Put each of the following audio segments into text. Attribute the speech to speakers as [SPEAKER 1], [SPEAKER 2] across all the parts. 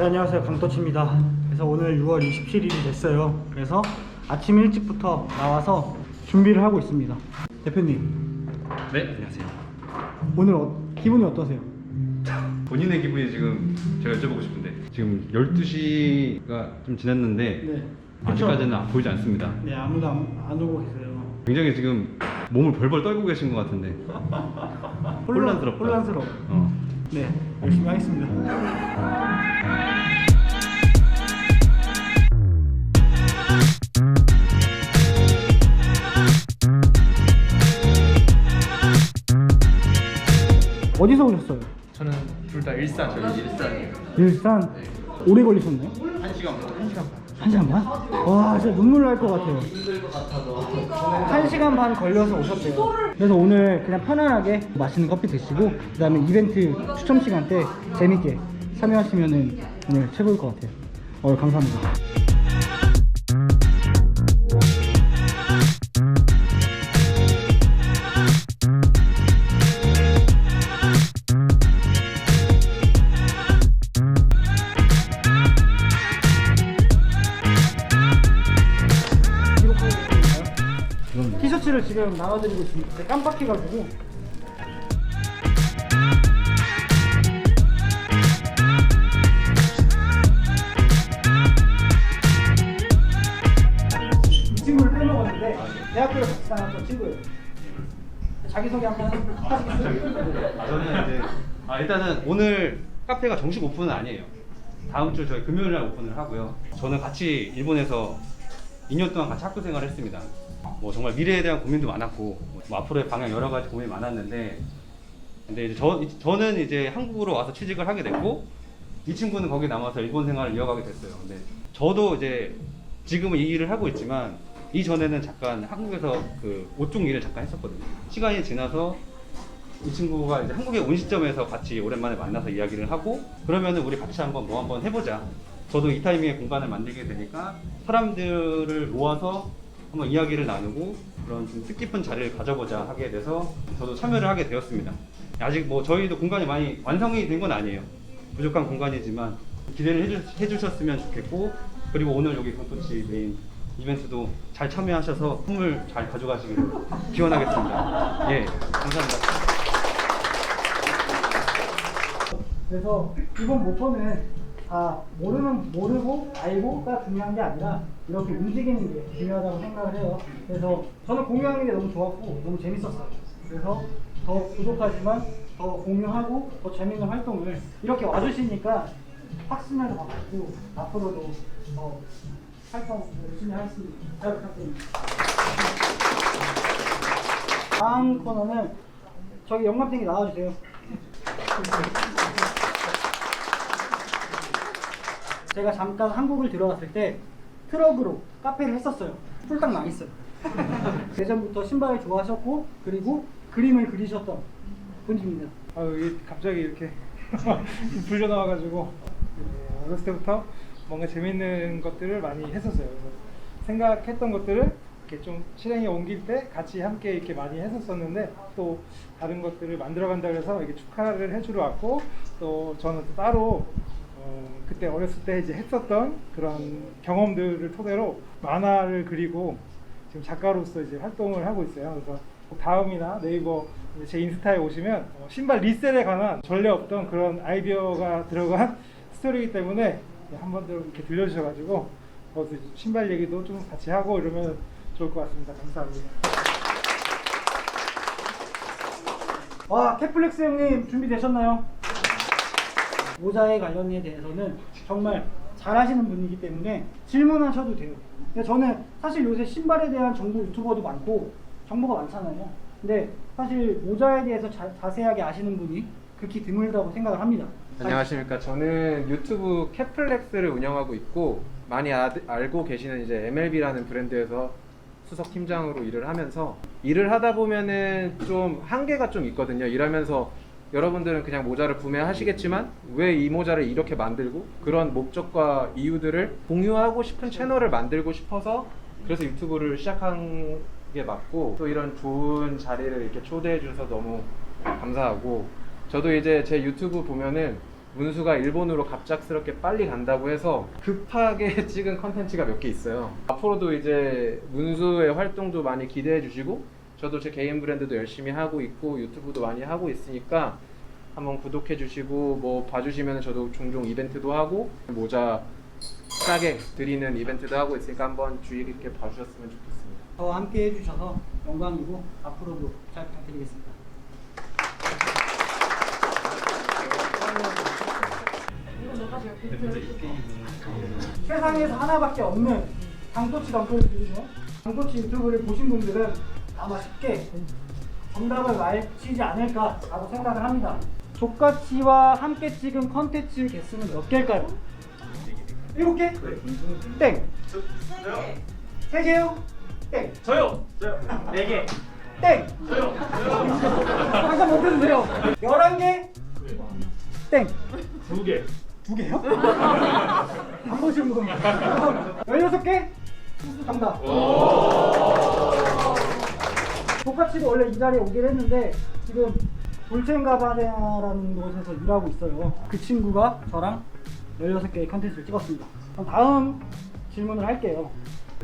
[SPEAKER 1] 네, 안녕하세요. 강터치입니다. 그래서 오늘 6월 27일이 됐어요. 그래서 아침 일찍부터 나와서 준비를 하고 있습니다. 대표님,
[SPEAKER 2] 네, 안녕하세요.
[SPEAKER 1] 오늘 어- 기분이 어떠세요?
[SPEAKER 2] 본인의 기분이 지금 제가 여쭤보고 싶은데 지금 12시가 좀 지났는데
[SPEAKER 1] 네.
[SPEAKER 2] 아직까지는 보이지 않습니다.
[SPEAKER 1] 네, 아무도 안, 안 오고 계세요.
[SPEAKER 2] 굉장히 지금 몸을 벌벌 떨고 계신 것 같은데 혼란스럽다.
[SPEAKER 1] 혼란스러워.
[SPEAKER 2] 어.
[SPEAKER 1] 네, 열심히 하겠습니다. 어디서 오셨어요?
[SPEAKER 3] 저는 둘 다 일산 저희 일산이에요.
[SPEAKER 1] 일산 오래 걸리셨나요?
[SPEAKER 3] 한 시간 반. 한 시간 반.
[SPEAKER 1] 한 시간 반? 와 진짜 눈물 날 것 같아요. 한 시간 반 걸려서 오셨대요. 그래서 오늘 그냥 편안하게 맛있는 커피 드시고 그 다음에 이벤트 추첨 시간 때 재밌게 참여하시면 오늘 최고일 것 같아요. 어 감사합니다 지금 나눠드리고 있습니다 깜빡해가지고 이 친구를 빼먹었는데 대학교를 같이 다녔던 친구예요 자기소개 한번 하시겠어요?
[SPEAKER 2] 아, 저는 이제 아, 일단은 오늘 카페가 정식 오픈은 아니에요. 다음 주 저희 금요일 날 오픈을 하고요. 저는 같이 일본에서 2년 동안 같이 학교 생활을 했습니다. 뭐 정말 미래에 대한 고민도 많았고 뭐 앞으로의 방향 여러 가지 고민이 많았는데 근데 이제 저, 저는 이제 한국으로 와서 취직을 하게 됐고 이 친구는 거기 남아서 일본 생활을 이어가게 됐어요. 근데 저도 이제 지금은 이 일을 하고 있지만 이전에는 잠깐 한국에서 그옷쪽 일을 잠깐 했었거든요. 시간이 지나서 이 친구가 이제 한국에 온 시점에서 같이 오랜만에 만나서 이야기를 하고 그러면은 우리 같이 한번 뭐 한번 해보자. 저도 이 타이밍에 공간을 만들게 되니까 사람들을 모아서 한번 이야기를 나누고 그런 좀 뜻깊은 자리를 가져보자 하게 돼서 저도 참여를 하게 되었습니다. 아직 뭐 저희도 공간이 많이 완성이 된 건 아니에요. 부족한 공간이지만 기대를 해주, 해주셨으면 좋겠고 그리고 오늘 여기 강토치 메인 이벤트도 잘 참여하셔서 선물 잘 가져가시기를 기원하겠습니다. 예, 감사합니다.
[SPEAKER 1] 그래서 이번 모토는 다 모르면 모르고 알고가 중요한 게 아니라 이렇게 움직이는 게 중요하다고 생각을 해요. 그래서 저는 공유하는 게 너무 좋았고 너무 재밌었어요. 그래서 더 부족하지만 더 공유하고 더 재밌는 활동을 이렇게 와주시니까 확신을 받고 앞으로도 더 활동 열심히 하겠습니다. 잘 부탁드립니다. 다음 코너는 저기 영감탱이 나와주세요. 제가 잠깐 한국을 들어왔을 때 트럭으로 카페를 했었어요. 홀딱 망했어요. 예전부터 신발을 좋아하셨고 그리고 그림을 그리셨던 분입니다.
[SPEAKER 4] 아 이게 갑자기 이렇게 불려 나와가지고 네, 어렸을 때부터 뭔가 재밌는 것들을 많이 했었어요. 그래서 생각했던 것들을 이렇게 좀 실행에 옮길 때 같이 함께 이렇게 많이 했었었는데 또 다른 것들을 만들어간다 그래서 이렇게 축하를 해주러 왔고 또 저는 또 따로 어, 그때 어렸을 때 이제 했었던 그런 경험들을 토대로 만화를 그리고 지금 작가로서 이제 활동을 하고 있어요. 그래서 다음이나 네이버 제 인스타에 오시면 어, 신발 리셀에 관한 전례 없던 그런 아이디어가 들어간 스토리이기 때문에 한번더 이렇게 들려주셔가지고 거기서 신발 얘기도 좀 같이 하고 이러면 좋을 것 같습니다. 감사합니다.
[SPEAKER 1] 와 캐플렉스 형님 준비되셨나요? 모자에 관련에 대해서는 정말 잘하시는 분이기 때문에 질문하셔도 돼요. 근데 저는 사실 요새 신발에 대한 정보 유튜버도 많고 정보가 많잖아요. 근데 사실 모자에 대해서 자, 자세하게 아시는 분이 극히 드물다고 생각을 합니다.
[SPEAKER 3] 안녕하십니까. 저는 유튜브 캐플렉스를 운영하고 있고 많이 아, 알고 계시는 이제 MLB라는 브랜드에서 수석 팀장으로 일을 하면서 일을 하다 보면은 좀 한계가 좀 있거든요. 일하면서 여러분들은 그냥 모자를 구매하시겠지만 왜 이 모자를 이렇게 만들고 그런 목적과 이유들을 공유하고 싶은 채널을 만들고 싶어서 그래서 유튜브를 시작한 게 맞고 또 이런 좋은 자리를 이렇게 초대해 주셔서 너무 감사하고 저도 이제 제 유튜브 보면은 문수가 일본으로 갑작스럽게 빨리 간다고 해서 급하게 찍은 컨텐츠가 몇 개 있어요. 앞으로도 이제 문수의 활동도 많이 기대해 주시고 저도 제 개인 브랜드도 열심히 하고 있고 유튜브도 많이 하고 있으니까 한번 구독해 주시고 뭐 봐주시면 저도 종종 이벤트도 하고 모자 싸게 드리는 이벤트도 하고 있으니까 한번 주의 깊게 봐주셨으면 좋겠습니다.
[SPEAKER 1] 저와 함께 해주셔서 영광이고 앞으로도 잘 부탁드리겠습니다. 세상에서 하나밖에 없는 장토치 덩크를 들으며 장토치 유튜브를 보신 분들은 아마 쉽게 정답을 맞히지 않을까라고 생각을 합니다. 족가치와 함께 찍은 컨텐츠 개수는 몇 개일까요? 일곱 개? 땡. 세 개요? 땡.
[SPEAKER 5] 저요. 저요. 네 개.
[SPEAKER 1] 땡. 저요. 잠깐 멈춰주세요. 11개? 땡.
[SPEAKER 5] 두 개.
[SPEAKER 1] 두 개요? 한 번씩 분 16개? 정답. 똑같이도 원래 이 자리에 오긴 했는데 지금 볼첸가바네라는 곳에서 일하고 있어요. 그 친구가 저랑 16개의 컨텐츠를 찍었습니다. 그럼 다음 질문을 할게요.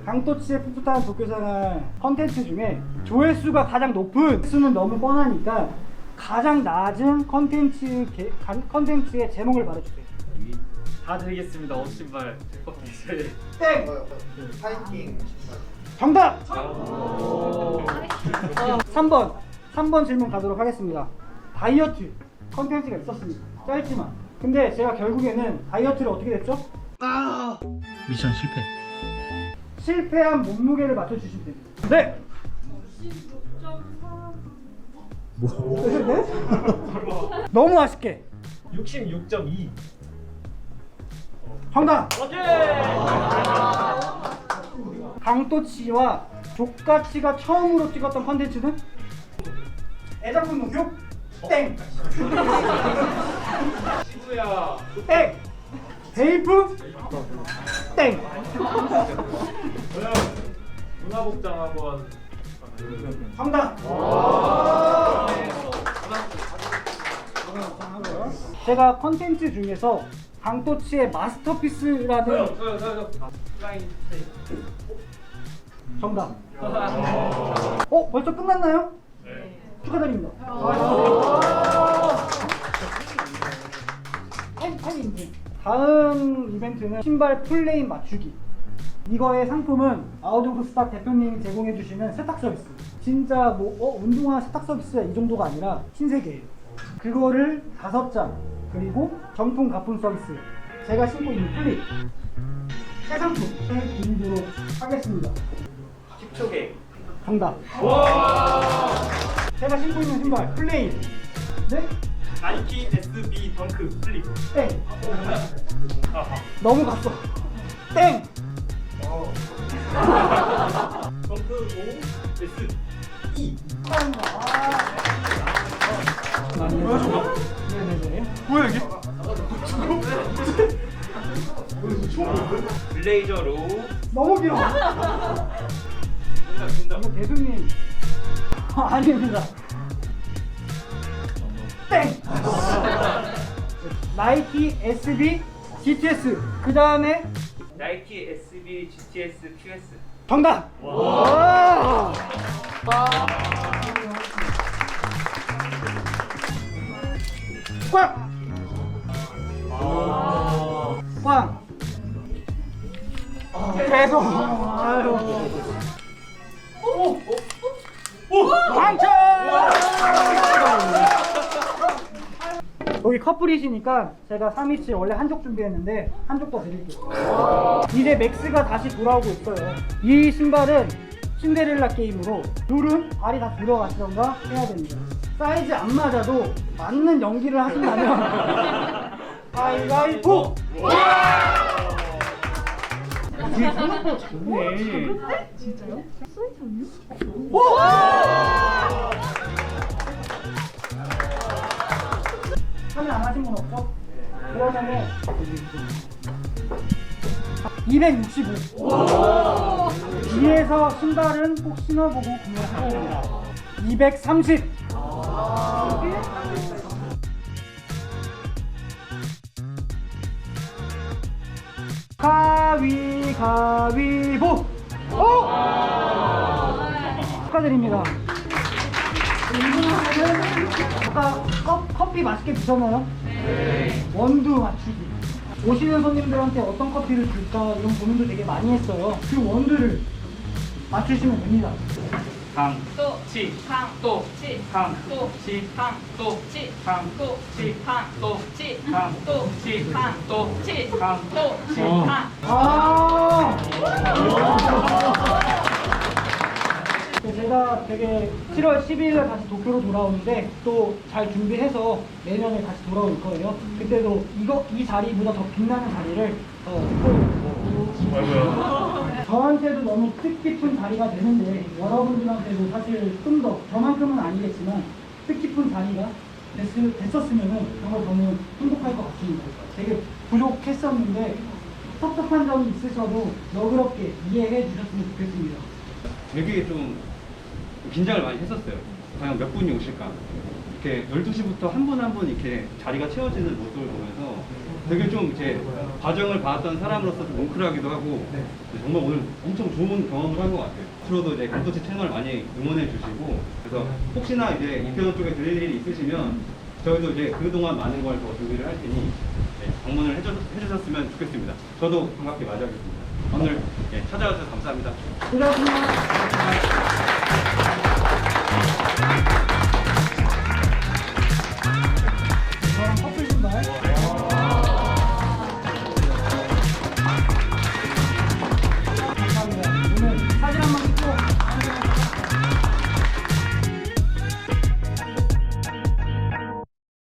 [SPEAKER 1] 강토치의 풋풋한 도쿄생활 컨텐츠 중에 조회수가 가장 높은 수는 너무 뻔하니까 가장 낮은 컨텐츠 게- 간- 컨텐츠의 제목을 말해주세요.
[SPEAKER 5] 다 드리겠습니다. 옷 신발 제
[SPEAKER 1] 땡!
[SPEAKER 6] 하이킹
[SPEAKER 1] 정답! 3번 3번 질문 가도록 하겠습니다 다이어트 컨텐츠가 있었습니다 짧지만 근데 제가 결국에는 다이어트를 어떻게 됐죠?
[SPEAKER 6] 미션 실패
[SPEAKER 1] 실패한 몸무게를 맞춰주시면 됩니다 네! 뭐? 네? 너무 아쉽게
[SPEAKER 5] 66.2.
[SPEAKER 1] 정답! 강토치와 족가치가 처음으로 찍었던 컨텐츠는? 애장품 목욕? 땡!
[SPEAKER 5] 시부야.
[SPEAKER 1] 땡! 베이프? 땡!
[SPEAKER 5] 문화복장 학원.
[SPEAKER 1] 정답! 제가 컨텐츠 중에서 강토치의 마스터피스라는 정답. 어, 벌써 끝났나요?
[SPEAKER 5] 네.
[SPEAKER 1] 축하드립니다. 팬, 팬 인증. 다음 이벤트는 신발 풀네임 맞추기. 이거의 상품은 아우디오스타 대표님이 제공해 주시는 세탁 서비스. 진짜 뭐 어, 운동화 세탁 서비스야 이 정도가 아니라 신세계예요. 그거를 다섯 장 그리고 정품 가품 서비스. 제가 신고 있는 플립 새 상품을 드리도록 하겠습니다.
[SPEAKER 5] 10초개.
[SPEAKER 1] 정답. 제가 신고 있는 신발 플레인. 네?
[SPEAKER 5] 나이키 SB 덩크 플립.
[SPEAKER 1] 땡. 너무 갔어. 땡.
[SPEAKER 5] 덩크 5 S E.
[SPEAKER 1] 네네네.
[SPEAKER 5] 뭐야 이게? 블레이저 로우.
[SPEAKER 1] 너무 길어. 이거 대수님. 아닙니다. 땡. 나이키 SB GTS. 그 다음에
[SPEAKER 5] 나이키 SB GTS QS.
[SPEAKER 1] 정답. 와. 꽝. 꽝. 계속. 아유. 당첨! 여기 커플이시니까 제가 3위치 원래 한쪽 준비했는데 한쪽 더 드릴게요. 이제 맥스가 다시 돌아오고 있어요. 이 신발은 신데렐라 게임으로 룰은 발이 다 들어가시던가 해야 됩니다. 사이즈 안 맞아도 맞는 연기를 하신다면 가위바위보! 우리 생각보다 작네. 진짜요? 스웨트 언니? 오! 하면 안 맞은 건 없죠? 265. 뒤에서 신발은 꼭 신어보고 구매하셔야 230. 하위. 가위바위보! 오! 축하드립니다. 이분은 아까 컵, 커피 맛있게 드셨나요? 네. 원두 맞추기. 오시는 손님들한테 어떤 커피를 줄까 이런 고민도 되게 많이 했어요. 그 원두를 맞추시면 됩니다.
[SPEAKER 5] 강,
[SPEAKER 7] 또,
[SPEAKER 5] 치,
[SPEAKER 7] 강,
[SPEAKER 5] 또,
[SPEAKER 7] 치,
[SPEAKER 5] 강,
[SPEAKER 7] 또,
[SPEAKER 5] 치,
[SPEAKER 7] 강,
[SPEAKER 5] 또,
[SPEAKER 7] 치,
[SPEAKER 5] 강,
[SPEAKER 7] 또,
[SPEAKER 5] 치,
[SPEAKER 7] 강,
[SPEAKER 5] 또,
[SPEAKER 7] 치,
[SPEAKER 5] 강,
[SPEAKER 7] 또,
[SPEAKER 5] 치,
[SPEAKER 7] 강,
[SPEAKER 5] 또,
[SPEAKER 7] 치,
[SPEAKER 5] 강,
[SPEAKER 7] 또, 치,
[SPEAKER 5] 어.
[SPEAKER 7] 강.
[SPEAKER 1] 아! 제가 되게 7월 12일에 다시 도쿄로 돌아오는데 또 잘 준비해서 내년에 다시 돌아올 거예요. 그때도 이거 이 자리보다 더 빛나는 자리를 어, 꼭 저한테도 너무 뜻깊은 자리가 되는데 여러분들한테도 사실 좀 더 저만큼은 아니겠지만 뜻깊은 자리가 됐, 됐었으면 정말 너무 행복할 것 같습니다. 되게 부족했었는데 섭섭한 점이 있으셔도 너그럽게 이해해 주셨으면 좋겠습니다.
[SPEAKER 2] 되게 좀 긴장을 많이 했었어요. 과연 몇 분이 오실까? 이렇게 12시부터 한 분 한 분 이렇게 자리가 채워지는 모습을 보면서 되게 좀 이제 과정을 봐왔던 사람으로서 좀 뭉클하기도 하고 정말 오늘 엄청 좋은 경험을 한 것 같아요. 앞으로도 이제 감도치 채널 많이 응원해 주시고 그래서 혹시나 이제 이태원 쪽에 들릴 일이 있으시면 저희도 이제 그동안 많은 걸 더 준비를 할 테니 네, 방문을 해주, 해주셨 으면 좋겠습니다. 저도 반갑게 맞이하겠습니다. 오늘 예, 찾아와주셔서 감사합니다.
[SPEAKER 1] 고맙습니다.